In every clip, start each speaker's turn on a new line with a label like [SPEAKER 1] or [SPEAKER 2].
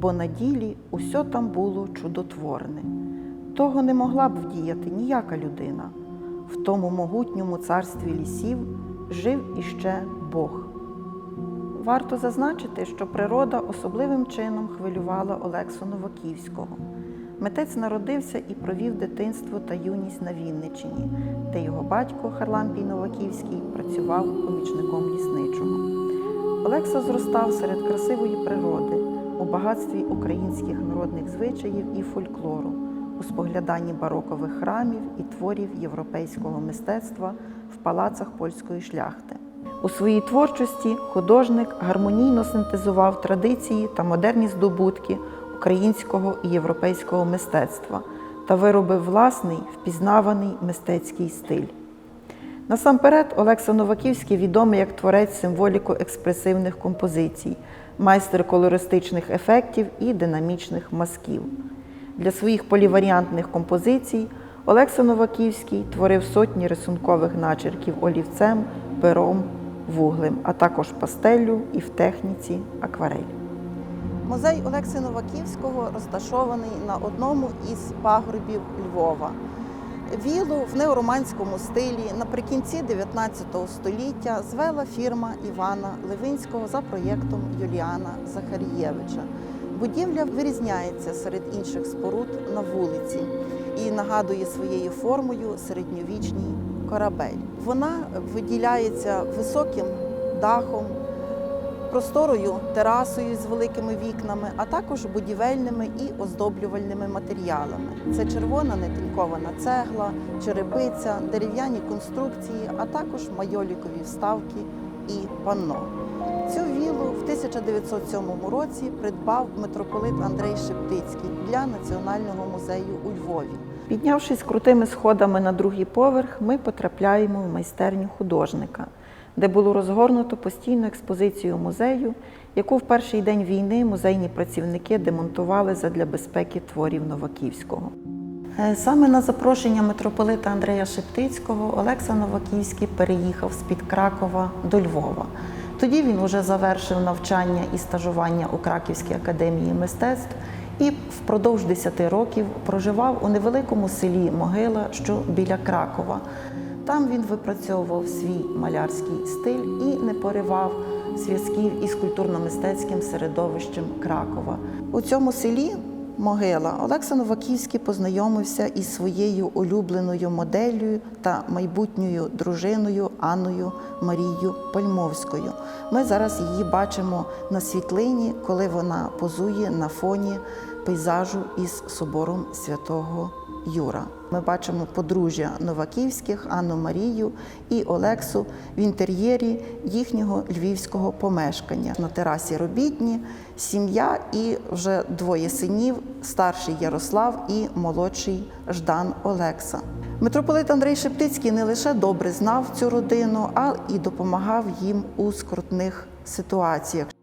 [SPEAKER 1] бо на ділі усьо там було чудотворне. Того не могла б вдіяти ніяка людина. В тому могутньому царстві лісів жив іще Бог. Варто зазначити, що природа особливим чином хвилювала Олексу Новаківського. Митець народився і провів дитинство та юність на Вінниччині, де його батько Харлампій Новаківський працював помічником лісничого. Олекса зростав серед красивої природи, багатстві українських народних звичаїв і фольклору, у спогляданні барокових храмів і творів європейського мистецтва в палацах польської шляхти. У своїй творчості художник гармонійно синтезував традиції та модерні здобутки українського і європейського мистецтва та виробив власний впізнаваний мистецький стиль. Насамперед, Олекса Новаківський відомий як творець символіко-експресивних композицій, майстер колористичних ефектів і динамічних мазків. Для своїх поліваріантних композицій Олекса Новаківський творив сотні рисункових начерків олівцем, пером, вуглем, а також пастеллю і в техніці акварель. Музей Олекси Новаківського розташований на одному із пагорбів Львова. Вілу в неороманському стилі наприкінці 19 століття звела фірма Івана Левинського за проєктом Юліана Захарієвича. Будівля вирізняється серед інших споруд на вулиці і нагадує своєю формою середньовічний корабель. Вона виділяється високим дахом, просторою терасою з великими вікнами, а також будівельними і оздоблювальними матеріалами. Це червона нетінькована цегла, черепиця, дерев'яні конструкції, а також майолікові вставки і панно. Цю вілу в 1907 році придбав митрополит Андрей Шептицький для Національного музею у Львові. Піднявшись крутими сходами на другий поверх, ми потрапляємо в майстерню художника, де було розгорнуто постійну експозицію музею, яку в перший день війни музейні працівники демонтували задля безпеки творів Новаківського. Е, Саме на запрошення митрополита Андрея Шептицького Олекса Новаківський переїхав з-під Кракова до Львова. Тоді він уже завершив навчання і стажування у Краківській академії мистецтв і впродовж 10 років проживав у невеликому селі Могила, що біля Кракова. Там він випрацьовував свій малярський стиль і не поривав зв'язків із культурно-мистецьким середовищем Кракова. У цьому селі Могила Олекса Новаківський познайомився із своєю улюбленою моделлю та майбутньою дружиною Анною Марією Пальмовською. Ми зараз її бачимо на світлині, коли вона позує на фоні пейзажу із собором святого Юра. Ми бачимо подружжя Новаківських, Анну Марію і Олексу в інтер'єрі їхнього львівського помешкання. На терасі робітні, сім'я і вже двоє синів, старший Ярослав і молодший Ждан Олекса. Митрополит Андрей Шептицький не лише добре знав цю родину, а і допомагав їм у скрутних ситуаціях.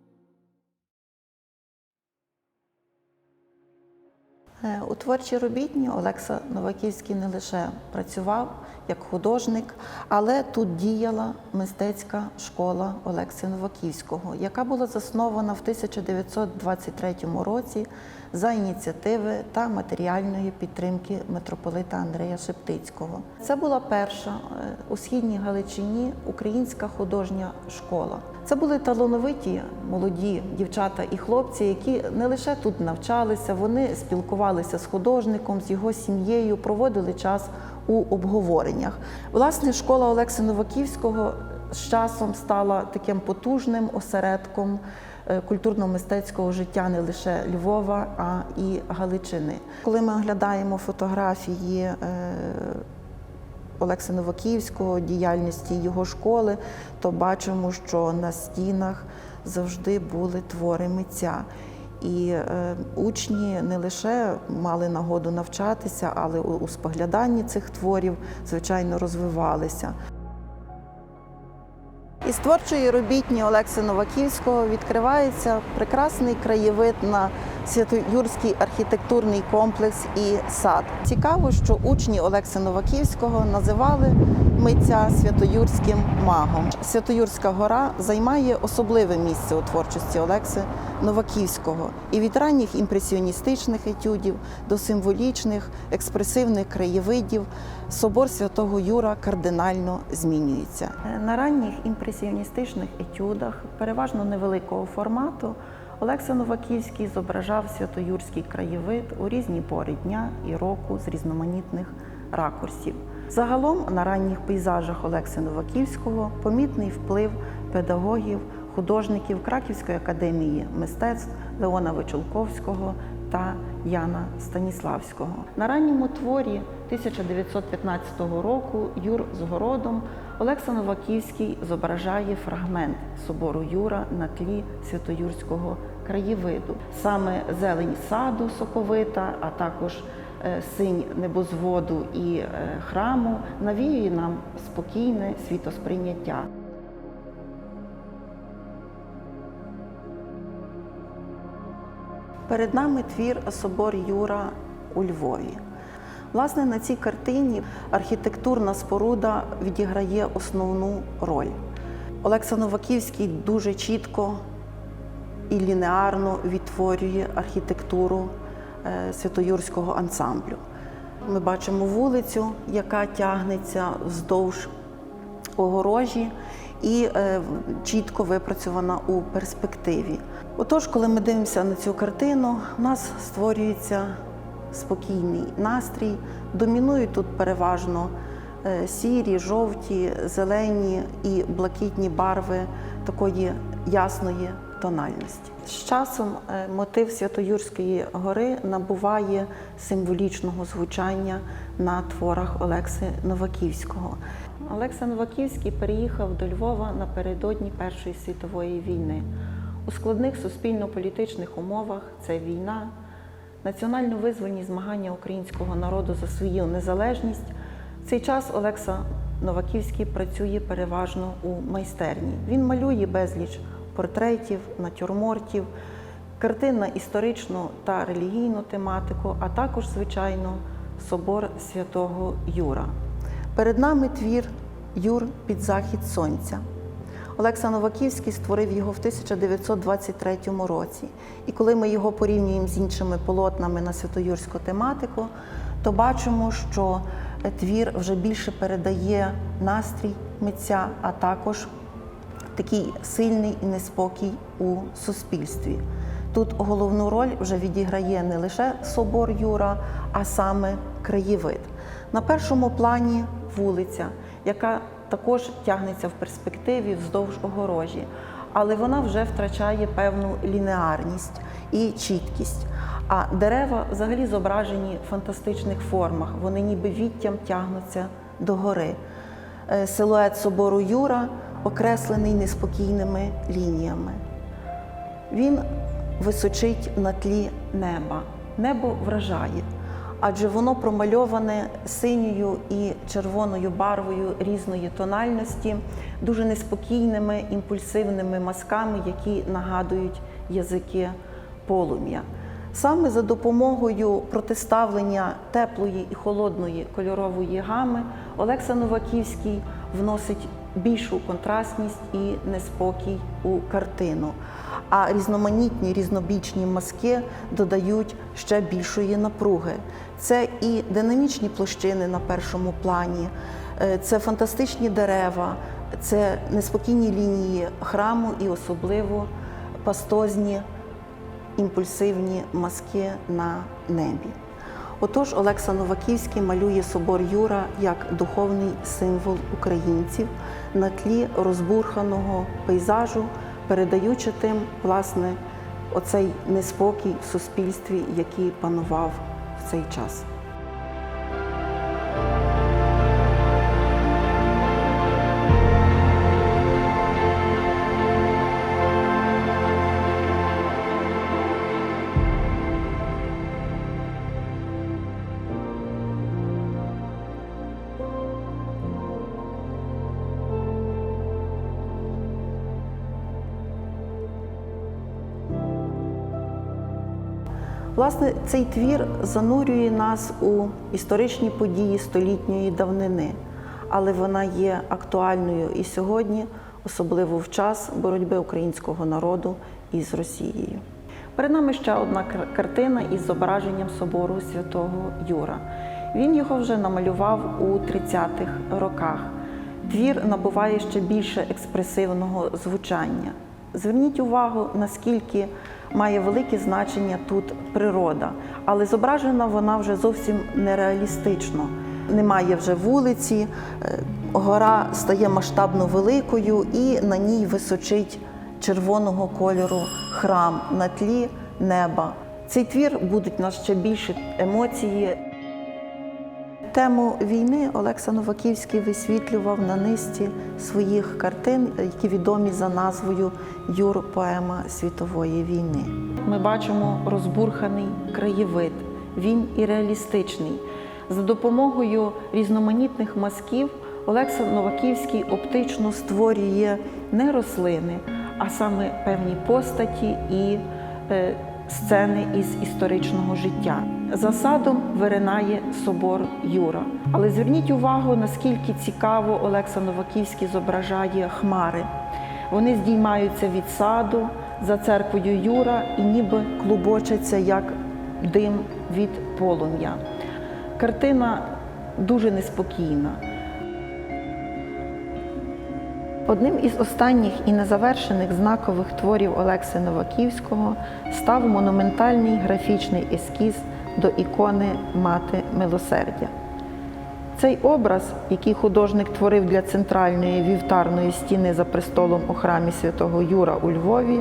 [SPEAKER 1] У творчій робітні Олекса Новаківський не лише працював як художник, але тут діяла мистецька школа Олекси Новаківського, яка була заснована в 1923 році за ініціативи та матеріальної підтримки митрополита Андрея Шептицького. Це була перша е, у східній Галичині українська художня школа. Це були талановиті молоді дівчата і хлопці, які не лише тут навчалися, вони спілкувалися з художником, з його сім'єю, проводили час у обговореннях. Власне, школа Олекси Новаківського з часом стала таким потужним осередком культурно-мистецького життя не лише Львова, а і Галичини. Коли ми оглядаємо фотографії е, Олекса Новаківського, діяльності його школи, то бачимо, що на стінах завжди були твори митця. І е, учні не лише мали нагоду навчатися, але у, у спогляданні цих творів, звичайно, розвивалися. Із творчої робітні Олекси Новаківського відкривається прекрасний краєвид на Святоюрський архітектурний комплекс і сад. Цікаво, що учні Олекси Новаківського називали митця Святоюрським магом. Святоюрська гора займає особливе місце у творчості Олекси Новаківського і від ранніх імпресіоністичних етюдів до символічних експресивних краєвидів собор святого Юра кардинально змінюється. На ранніх імпресіоністичних етюдах, переважно невеликого формату, Олекса Новаківський зображав святоюрський краєвид у різні пори дня і року з різноманітних ракурсів. Загалом на ранніх пейзажах Олекси Новаківського помітний вплив педагогів, художників Краківської академії мистецтв Леона Вечулковського та Яна Станіславського. На ранньому творі 1915 року Юр з городом Олекса Новаківський зображає фрагмент собору Юра на тлі святоюрського краєвиду. Саме зелень саду соковита, а також синь небозводу і е, храму навіює нам спокійне світосприйняття. Перед нами твір Собор Юра у Львові. Власне, на цій картині архітектурна споруда відіграє основну роль. Олекса Новаківський дуже чітко і лінеарно відтворює архітектуру е, святоюрського ансамблю. Ми бачимо вулицю, яка тягнеться вздовж огорожі і е, чітко випрацьована у перспективі. Отож, коли ми дивимося на цю картину, у нас створюється спокійний настрій. Домінують тут переважно е, сірі, жовті, зелені і блакитні барви такої ясної тональності. З часом е, мотив Святоюрської гори набуває символічного звучання на творах Олекси Новаківського. Олекса Новаківський переїхав до Львова напередодні Першої світової війни. У складних суспільно-політичних умовах це війна, національно-визвольні змагання українського народу за свою незалежність. В цей час Олекса Новаківський працює переважно у майстерні. Він малює безліч портретів, натюрмортів, картин на історичну та релігійну тематику, а також, звичайно, собор святого Юра. Перед нами твір Юр під захід сонця. Олекса Новаківський створив його в 1923 році. І коли ми його порівнюємо з іншими полотнами на святоюрську тематику, то бачимо, що твір вже більше передає настрій митця, а також такий сильний неспокій у суспільстві. Тут головну роль вже відіграє не лише собор Юра, а саме краєвид. На першому плані вулиця, яка також тягнеться в перспективі вздовж огорожі, але вона вже втрачає певну лінеарність і чіткість. А дерева взагалі зображені в фантастичних формах, вони ніби віттям тягнуться до гори. Е, Силует собору Юра окреслений неспокійними лініями. Він височить на тлі неба. Небо вражає, адже воно промальоване синьою і червоною барвою різної тональності, дуже неспокійними імпульсивними мазками, які нагадують язики полум'я. Саме за допомогою протиставлення теплої і холодної кольорової гами Олекса Новаківський вносить більшу контрастність і неспокій у картину. А різноманітні різнобічні мазки додають ще більшої напруги. Це і динамічні площини на першому плані, е, це фантастичні дерева, це неспокійні лінії храму і особливо пастозні імпульсивні мазки на небі. Отож, Олекса Новаківський малює собор Юра як духовний символ українців на тлі розбурханого пейзажу, передаючи тим, власне, оцей неспокій в суспільстві, який панував в цей час. Власне, цей твір занурює нас у історичні події столітньої давнини, але вона є актуальною і сьогодні, особливо в час боротьби українського народу із Росією. Перед нами ще одна кар- картина із зображенням собору святого Юра. Він його вже намалював у 30-х роках. Твір набуває ще більше експресивного звучання. Зверніть увагу, наскільки має велике значення тут природа, але зображена вона вже зовсім нереалістично. Немає вже вулиці, е, гора стає масштабно великою, і на ній височить червоного кольору храм на тлі неба. Цей твір будуть нас ще більше емоції. Тему війни Олекса Новаківський висвітлював на низці своїх картин, які відомі за назвою Юр поема світової війни. Ми бачимо розбурханий краєвид. Він і реалістичний. За допомогою різноманітних мазків Олекса Новаківський оптично створює не рослини, а саме певні постаті і е, сцени із історичного життя. За садом виринає собор Юра. Але зверніть увагу, наскільки цікаво Олекса Новаківський зображає хмари. Вони здіймаються від саду за церквою Юра і ніби клубочаться як дим від полум'я. Картина дуже неспокійна. Одним із останніх і незавершених знакових творів Олекси Новаківського став монументальний графічний ескіз до ікони Мати Милосердя. Цей образ, який художник творив для центральної вівтарної стіни за престолом у храмі святого Юра у Львові,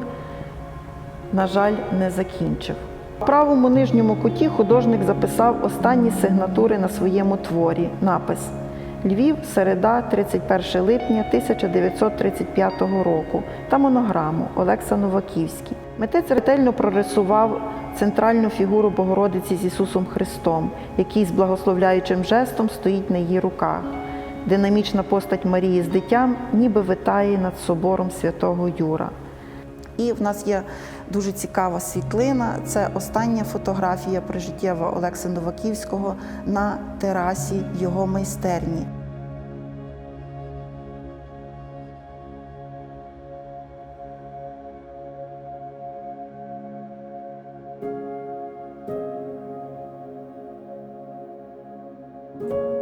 [SPEAKER 1] на жаль, не закінчив. В правому нижньому куті художник записав останні сигнатури на своєму творі напис Львів, середа, 31 липня 1935 року та монограму Олекса Новаківський. Митець ретельно прорисував центральну фігуру Богородиці з Ісусом Христом, який з благословляючим жестом стоїть на її руках. Динамічна постать Марії з дитям ніби витає над собором святого Юра. І в нас є дуже цікава світлина. Це остання фотографія прижиттєва Олекса Новаківського на терасі його майстерні. thank you